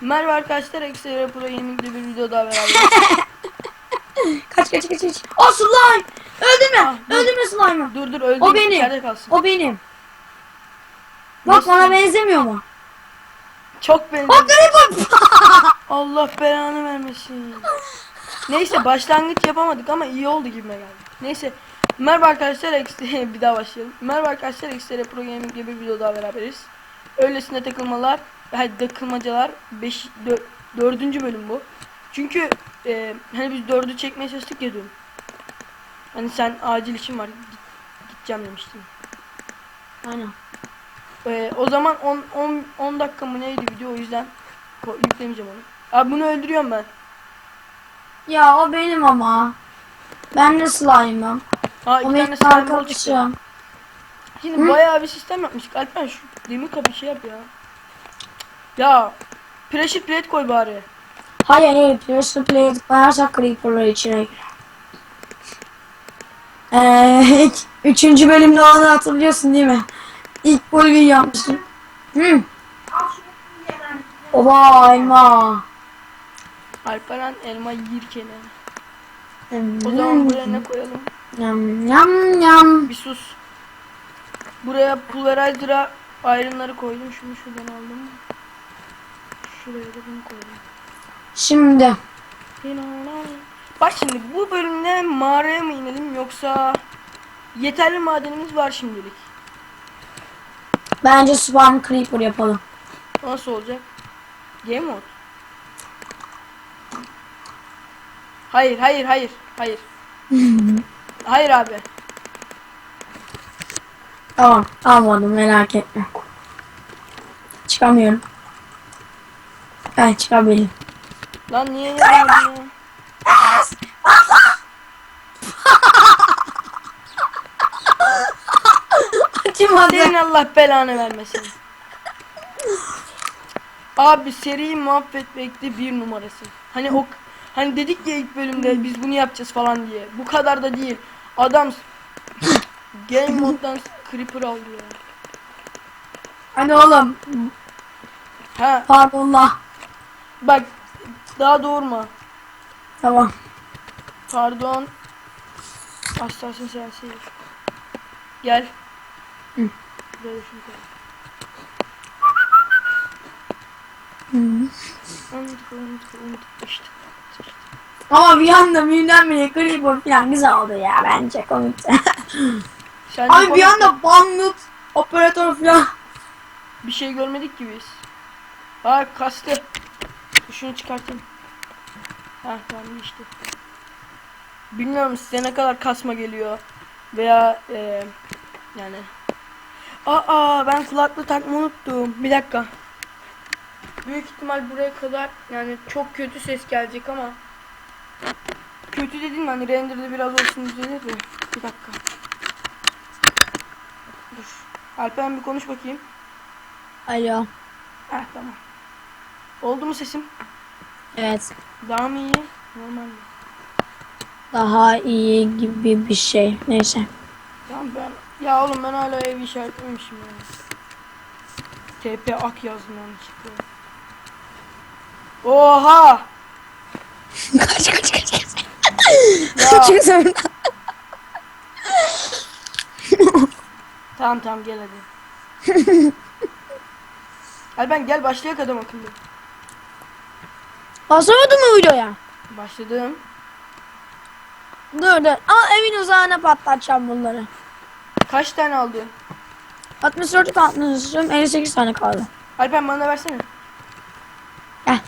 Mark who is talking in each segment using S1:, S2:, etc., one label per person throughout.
S1: Merhaba arkadaşlar, Ekstra Pro Gaming'de bir video daha beraber.
S2: Kaç kaç kaç kaç. O slime. Öldürme.
S1: Ah, dur.
S2: Öldürme slime'ı.
S1: dur dur öldü
S2: O benim.
S1: kalsın.
S2: O benim. Bak
S1: Nasıl?
S2: bana benzemiyor mu?
S1: Çok benziyor.
S2: Bak Creeper.
S1: Allah belanı vermesin. Neyse başlangıç yapamadık ama iyi oldu gibime geldi. Neyse. Merhaba arkadaşlar, bir daha başlayalım. Merhaba arkadaşlar, Ekstra Pro Gaming'de bir video daha beraberiz. Öylesine takılmalar, hadi takılmacalar 5 4. bölüm bu. Çünkü e, hani biz 4'ü çekmeye çalıştık ya dün. Hani sen acil işin var, git, gideceğim demiştin.
S2: Aynen.
S1: Ee, o zaman 10 10 10 dakika mı neydi video o yüzden yüklemeyeceğim onu. Abi bunu öldürüyorum ben.
S2: Ya o benim ama. Ben de slime'ım.
S1: Ha iki tane slime
S2: arkadaşım.
S1: Şimdi
S2: Hı?
S1: bayağı bir sistem yapmıştık. Alper şu demir kapı şey yap ya. Ya pressure plate koy bari.
S2: Hayır hayır. Pressure plate koyarsak Creeper'lar içine girer. Eee üçüncü bölümde onu hatırlıyorsun değil mi? İlk bölümü yapmıştım. Hı. Oba elma.
S1: Alperen elma yirken.
S2: Hmm.
S1: O zaman buraya ne koyalım?
S2: Yam yam yam.
S1: Bir sus. Buraya pulverizer'a iron'ları koydum. Şunu şuradan aldım. Şuraya da bunu koydum.
S2: Şimdi
S1: Bak şimdi bu bölümde mağaraya mı inelim yoksa yeterli madenimiz var şimdilik.
S2: bence Spawn Creeper yapalım.
S1: Nasıl olacak? Game mode. Hayır, hayır, hayır, hayır. hayır abi.
S2: Tamam almadım merak etme. Çıkamıyorum. Ben çıkabilirim.
S1: Lan niye yapamadın ya?
S2: Açamadı.
S1: Senin Allah belanı vermesin. Abi seriyi mahvetmekte bir numarası. Hani o hani dedik ya ilk bölümde biz bunu yapacağız falan diye. Bu kadar da değil. Adam game moddan creeper aldı ya.
S2: Hadi oğlum.
S1: Ha
S2: Pardon la.
S1: Bak daha doğurma.
S2: Tamam.
S1: Pardon. Assassin sensin. Gel.
S2: Hı.
S1: Böyle şunu koy.
S2: Hı.
S1: Unutma, unutma, unutma işte.
S2: Ama bir anda birden bile Creeper falan güzel oldu ya bence komikti.
S1: Sen de
S2: Abi bir
S1: komik-
S2: anda Banglut operatör falan.
S1: bir şey görmedik ki biz. Ha kastı. Şunu çıkartayım. Ha tamam işte. Bilmiyorum size ne kadar kasma geliyor. Veya eee yani. Aa ben kulaklığı takmayı unuttum. Bir dakika. Büyük ihtimal buraya kadar yani çok kötü ses gelecek ama kötü dedim hani render'da biraz olsun düzelir de. Bir dakika. Dur. Alperen bir konuş bakayım.
S2: Alo.
S1: Heh tamam. Oldu mu sesim?
S2: Evet.
S1: Daha mı iyi? Normal mi?
S2: Daha iyi gibi bir şey. Neyse.
S1: Tamam ben... Ya oğlum ben hala evi işaretlememişim ya. TP ak yazdım yanlışlıkla. Oha!
S2: kaç kaç kaç kaç.
S1: Ya.
S2: Çık sonra.
S1: Tamam tamam gel hadi. Hadi ben gel başlayak adam akıllı.
S2: Basamadın mı videoya?
S1: Başladım.
S2: Dur dur. Ama evin uzağına patlatacağım bunları.
S1: Kaç tane aldın?
S2: 64 atmışım. 58 tane kaldı.
S1: Alper bana versene.
S2: Gel.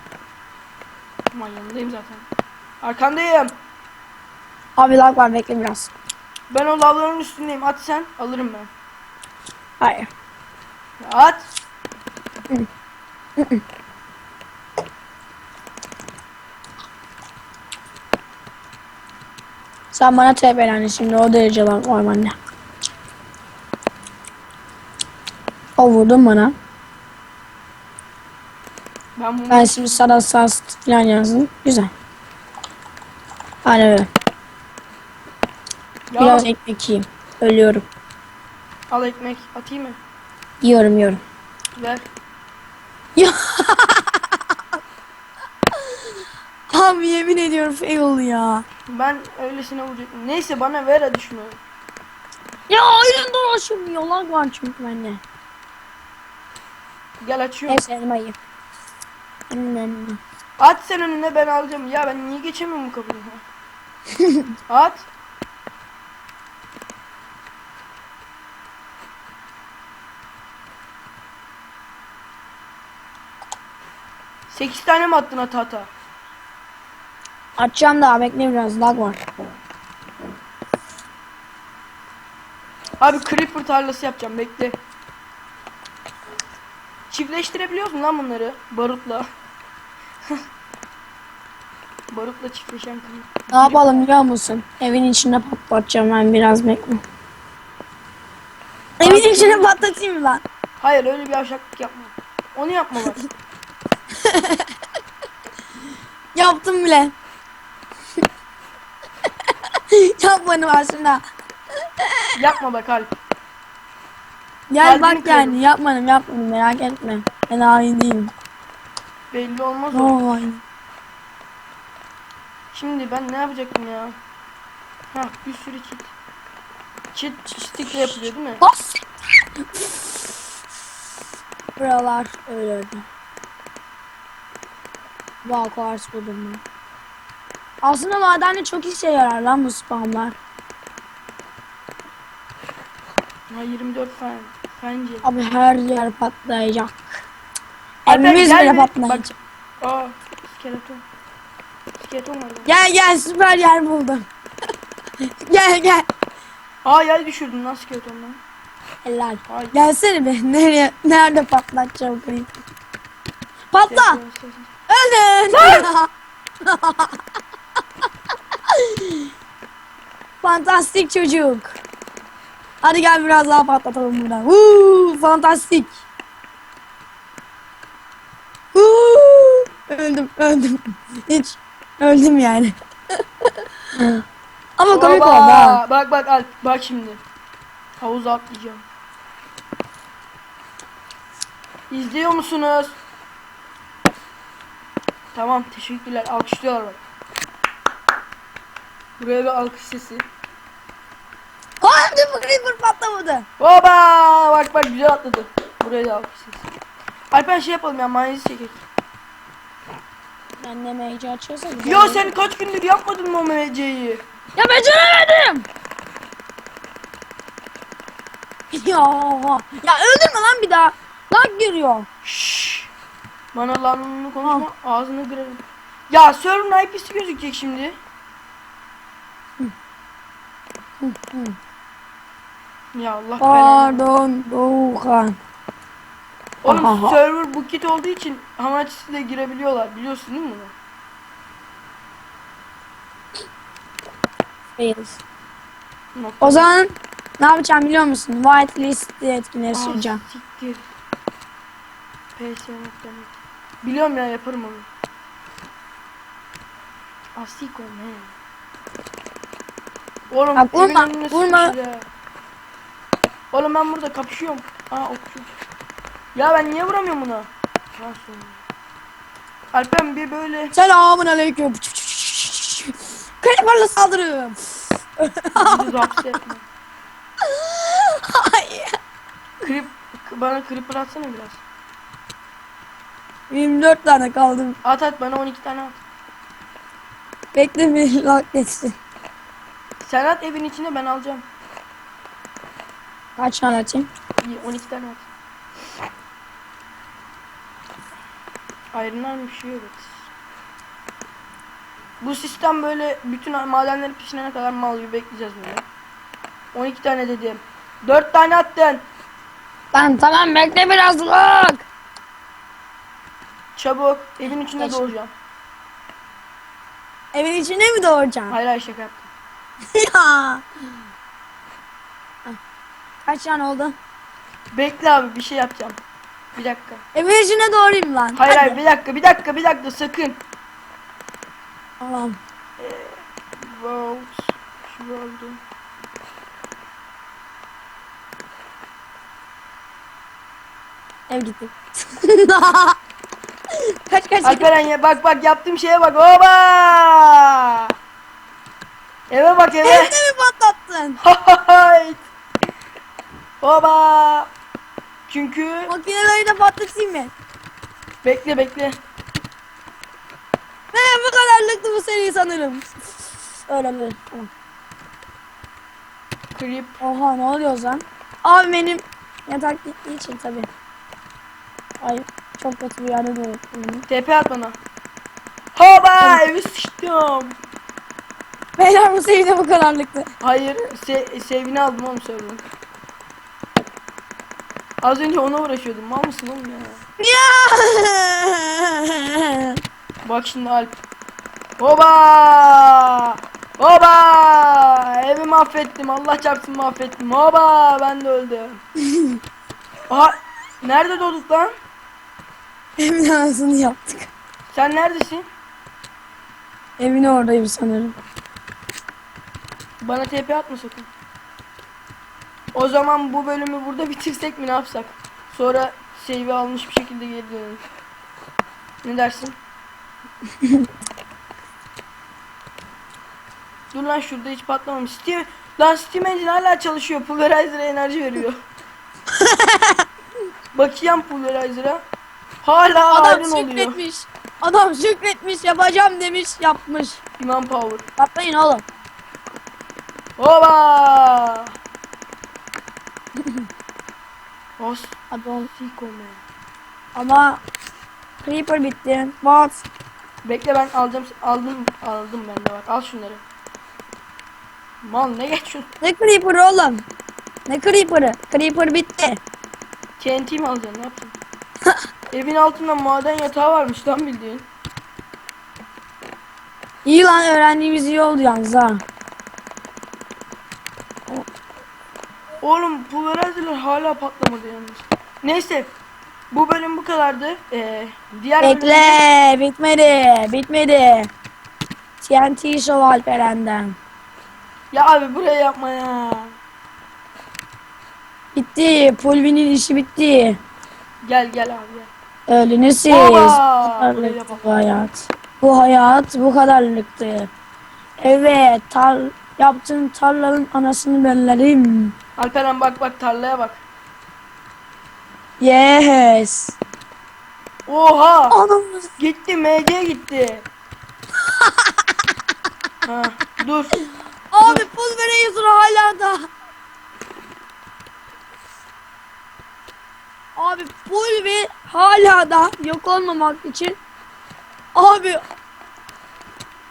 S1: Aman yanındayım zaten. Arkandayım.
S2: Abi lag var bekle biraz.
S1: Ben o lavların üstündeyim. At sen. Alırım ben.
S2: Hayır.
S1: At.
S2: Sen bana TP'lendi şimdi o derece var ormanda. O vurdun bana.
S1: Ben bunu
S2: Ben şimdi sana sağ falan yazdım. Güzel. Aynen öyle.
S1: Ya,
S2: Biraz ekmek yiyeyim. Ölüyorum.
S1: al ekmek. Atayım mı?
S2: Yiyorum yiyorum.
S1: Ver.
S2: Ya Abi yemin ediyorum fail ya.
S1: Ben öylesine vuracaktım. Neyse bana ver hadi şunu.
S2: Ya oyun dolaşmıyor. Lag var çünkü bende.
S1: Gel açıyorum.
S2: Neyse elmayı.
S1: At sen önüne ben alacağım. Ya ben niye geçemiyorum bu kapıyı? At. Sekiz tane mi attın ata ata?
S2: Açacağım daha bekle biraz lag var.
S1: Abi creeper tarlası yapacağım bekle. Çiftleştirebiliyoruz mu lan bunları? Barutla. Barutla çiftleşen creeper.
S2: Ne yapalım biliyor musun? Evin içinde patlatacağım ben biraz bekle. Evin içine patlatayım lan?
S1: Hayır öyle bir aşaklık yapma. Onu yapma bak.
S2: Yaptım bile. Yapmadım aslında.
S1: yapma bak Alp.
S2: Gel
S1: Kalbini
S2: bak yani
S1: kırdım.
S2: yapmadım yapmadım merak etme. Ben hain değilim.
S1: Belli olmaz o.
S2: No.
S1: Şimdi ben ne yapacaktım ya? Ha bir sürü çit. Çit stickle yapılıyor değil mi?
S2: Bas. Buralar öyle öyle. Bak kars buldum ben. Aslında madende çok işe yarar lan bu spamlar.
S1: Ha 24 fen. Fence.
S2: Abi her yer patlayacak.
S1: Alper,
S2: Evimiz
S1: gel
S2: bile patlayacak.
S1: Aa skeleton. Skeleton var lan.
S2: Gel gel süper yer buldum. gel gel.
S1: Aa yer düşürdün lan skeletondan.
S2: Helal.
S1: Ay.
S2: Gelsene be. Nereye? Nerede patlatacağım creeper? Patla. Ölün. Fantastik çocuk. Hadi gel biraz daha patlatalım buradan. Woo, fantastik. Woo. Öldüm, öldüm. Hiç öldüm yani. Ama komik oldu ha.
S1: Bak bak Alp bak şimdi. Havuza atlayacağım. İzliyor musunuz? Tamam teşekkürler. Alkışlıyorlar bak. Buraya bir alkış sesi.
S2: Hadi bu creeper patlamadı.
S1: Oba! Bak bak güzel atladı. Buraya da alkış sesi. Alper şey yapalım ya mayonez çekek.
S2: Ben de meyce açıyorsa güzel olur.
S1: sen kaç gündür yapmadın mı o MC'yi?
S2: Ya beceremedim. ya, ya öldürme lan bir daha. Lag giriyor.
S1: Şşş. Bana lanını konuşma ağzını kırarım. Ya server'ın IP'si gözükecek şimdi. Ya Allah.
S2: Pardon Doğukan.
S1: Oğlum
S2: Aha.
S1: server bu kit olduğu için hamaçsız de girebiliyorlar. Biliyorsun değil mi bunu?
S2: Fails.
S1: Nokta.
S2: O zaman ne yapacağım biliyor musun? Whitelist sunacağım.
S1: Ah, siktir. PS net. Biliyorum ya yaparım onu. Asiko ne? Oğlum
S2: Bak, vurma,
S1: önüne
S2: vurma.
S1: sıkıştı. Oğlum ben burada kapışıyorum. Aa okçu. Ya ben niye vuramıyorum buna? Nasıl? Alpen bir böyle
S2: Selamun aleyküm. Creeper'la saldırıyorum.
S1: bizi rahatsız etme. Krip, bana creeper atsana biraz.
S2: 24 tane kaldım.
S1: At at bana 12 tane at.
S2: Bekle bir lag geçsin.
S1: Sen at evin içine ben alacağım.
S2: Kaç tane atayım?
S1: İyi 12 tane at. Ayrılan bir şey evet. Bu sistem böyle bütün madenleri pişirene kadar mal gibi bekleyeceğiz böyle. 12 tane dedim. 4 tane attın.
S2: Ben tamam bekle biraz lag.
S1: Çabuk evin içinde
S2: Geç.
S1: doğacağım.
S2: Evin içine mi doğuracağım?
S1: Hayır hayır şaka yaptım.
S2: ya. Kaç tane oldu?
S1: Bekle abi bir şey yapacağım. Bir dakika.
S2: Evin içine doğrayayım lan.
S1: Hayır hayır bir dakika bir dakika bir dakika sakın.
S2: Tamam.
S1: World. World.
S2: Ev gitti. kaç kaç.
S1: Alperen ya bak bak yaptığım şeye bak. Oba! Eve bak eve.
S2: Evde mi patlattın?
S1: Hayt. Oba! Çünkü
S2: Makineleri de patlatayım mı?
S1: bekle bekle.
S2: Ve bu kadarlıktı bu seri sanırım. Öyle mi? Oha ne oluyor lan? Abi benim yatak gittiği için tabi. Ay çok kötü bir yerde doğdum.
S1: TP at bana. Hoba! Evi sıçtım.
S2: Beyler bu seri de bu kadarlıktı.
S1: Hayır, se sevini aldım oğlum söyledim. Az önce ona uğraşıyordum. Mal mısın oğlum ya?
S2: Ya!
S1: Bak şimdi Alp. Hoba! Hoba! Evi mahvettim. Allah çarpsın mahvettim. Hoba! Ben de öldüm. Aha! Nerede doğduk lan?
S2: Evin ağzını yaptık.
S1: Sen neredesin?
S2: Evin oradayım sanırım.
S1: Bana TP atma sakın. O zaman bu bölümü burada bitirsek mi ne yapsak? Sonra save'i almış bir şekilde geri dönelim. Ne dersin? Dur lan şurada hiç patlamamış. Steam, lan Steam Engine hala çalışıyor. Pulverizer'a enerji veriyor. Bakacağım Pulverizer'a. Hala
S2: Adam
S1: ayrın oluyor.
S2: şükretmiş. Adam şükretmiş yapacağım demiş yapmış.
S1: Iman Power.
S2: Patlayın oğlum.
S1: Oba! Os
S2: oğlum.
S1: siko man.
S2: Ama Creeper bitti. Bot.
S1: Bekle ben alacağım aldım aldım ben de var. Al şunları. Mal ne geçiyorsun?
S2: Ne Creeper oğlum? Ne Creeper'ı? Creeper bitti.
S1: TNT mi alacaksın ne yapacaksın? Evin altında maden yatağı varmış lan bildiğin.
S2: İyi lan öğrendiğimiz iyi oldu yalnız ha.
S1: Oğlum pulverizerler hala patlamadı yalnız. Neyse bu bölüm bu kadardı. Ee, diğer bölümde-
S2: Bekle bitmedi bitmedi. TNT Show Alperen'den.
S1: Ya abi buraya yapma ya.
S2: Bitti. Pulvi'nin işi bitti.
S1: Gel gel abi gel.
S2: Öldünüz siz. Bu hayat. Bu hayat bu kadarlıktı. Evet tar yaptığın tarlanın anasını bellerim.
S1: Alperen bak bak tarlaya bak.
S2: Yes.
S1: Oha!
S2: Anam.
S1: Gitti MC gitti. ha, dur.
S2: Abi pul yüzünü hala da. Abi pulver hala da yok olmamak için. Abi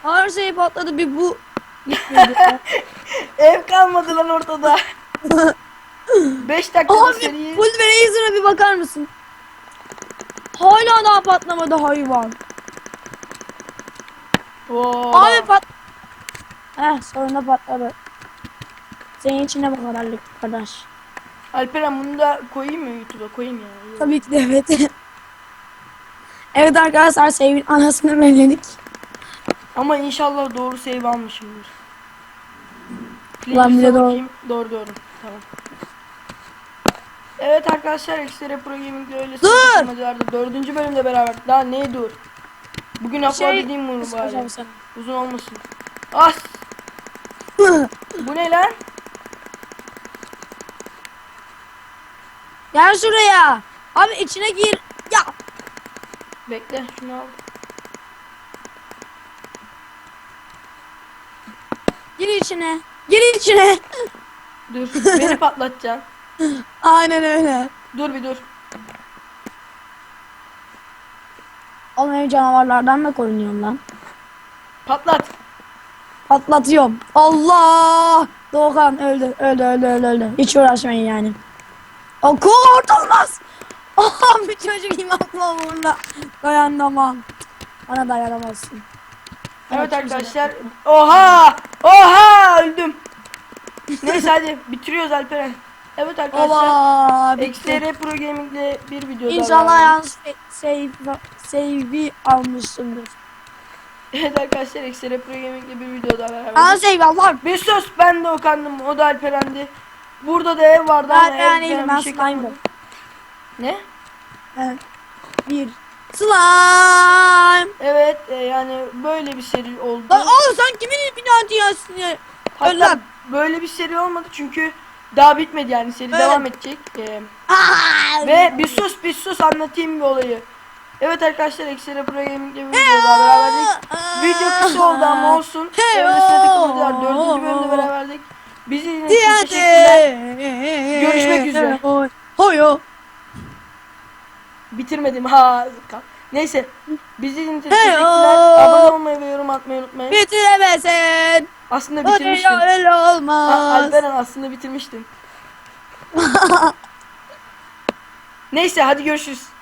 S2: her şey patladı bir bu.
S1: Ev kalmadı lan ortada. 5 dakikada
S2: Abi
S1: seriyi.
S2: pulver yüzüne bir bakar mısın? Hala daha patlamadı hayvan.
S1: Oo.
S2: Abi pat. Heh sonunda patladı. Senin için ne bu kadarlık arkadaş?
S1: Alperen bunu da koyayım mı YouTube'a koyayım ya.
S2: Tabii ki de evet. evet arkadaşlar sevgili anasını belledik.
S1: Ama inşallah doğru save almışımdır.
S2: Ulan
S1: Playlists'e
S2: doğru.
S1: bakayım. Doğru doğru. Tamam. Evet arkadaşlar Xtere Pro Gaming'de öyle sıkıntı Dördüncü bölümde beraber. Daha ne dur? Bugün upload
S2: Şey-
S1: edeyim bunu bari.
S2: Sana.
S1: Uzun olmasın. As! Bu ne lan?
S2: Gel şuraya. Abi içine gir. Ya.
S1: Bekle şunu al.
S2: Gir içine. Gir içine.
S1: Dur beni patlatacaksın.
S2: Aynen öyle.
S1: Dur bir dur.
S2: Oğlum ev canavarlardan da korunuyorum lan.
S1: Patlat.
S2: Patlatıyorum. Allah. Doğukan öldü. Öldü öldü öldü öldü. Hiç uğraşmayın yani. O kurtulmaz. Aha bir çocuk imakla burada. Dayanamam. Bana dayanamazsın.
S1: Evet
S2: Bana
S1: arkadaşlar. Oha! Oha! Öldüm. Neyse hadi bitiriyoruz Alperen. Evet arkadaşlar. XTR Pro Gaming'de bir video daha
S2: İnşallah yalnız save, save'i almışsındır.
S1: Evet arkadaşlar XTR Pro Gaming'de bir video daha beraber.
S2: save al lan.
S1: Bir sus ben de Okan'dım. O da Alperen'di. Burada da ev vardı ama
S2: yani
S1: ev
S2: ben
S1: şey. Ne?
S2: Evet. Bir, Slime.
S1: Evet e, yani böyle bir seri oldu.
S2: Lan oğlum sen kimin ipini atıyorsun ya?
S1: Hatta. Böyle bir seri olmadı çünkü daha bitmedi yani seri
S2: Evet.
S1: devam edecek. E,
S2: Aa!
S1: ve bir sus bir sus anlatayım bir olayı. Evet arkadaşlar Excel Pro Gaming'le bir videoda beraberdik. Video kısa oldu ama olsun.
S2: Oh.
S1: kalacak. Dördüncü bölümde beraberdik. Bizi için teşekkürler. Görüşmek üzere.
S2: Hoyo.
S1: Bitirmedim ha. Neyse. Bizi
S2: Hey
S1: teşekkürler. Abone olmayı ve yorum atmayı unutmayın.
S2: Bitiremezsin.
S1: Aslında bitirmiştim.
S2: dünya öyle olmaz.
S1: Alperen aslında bitirmiştim. Neyse hadi görüşürüz.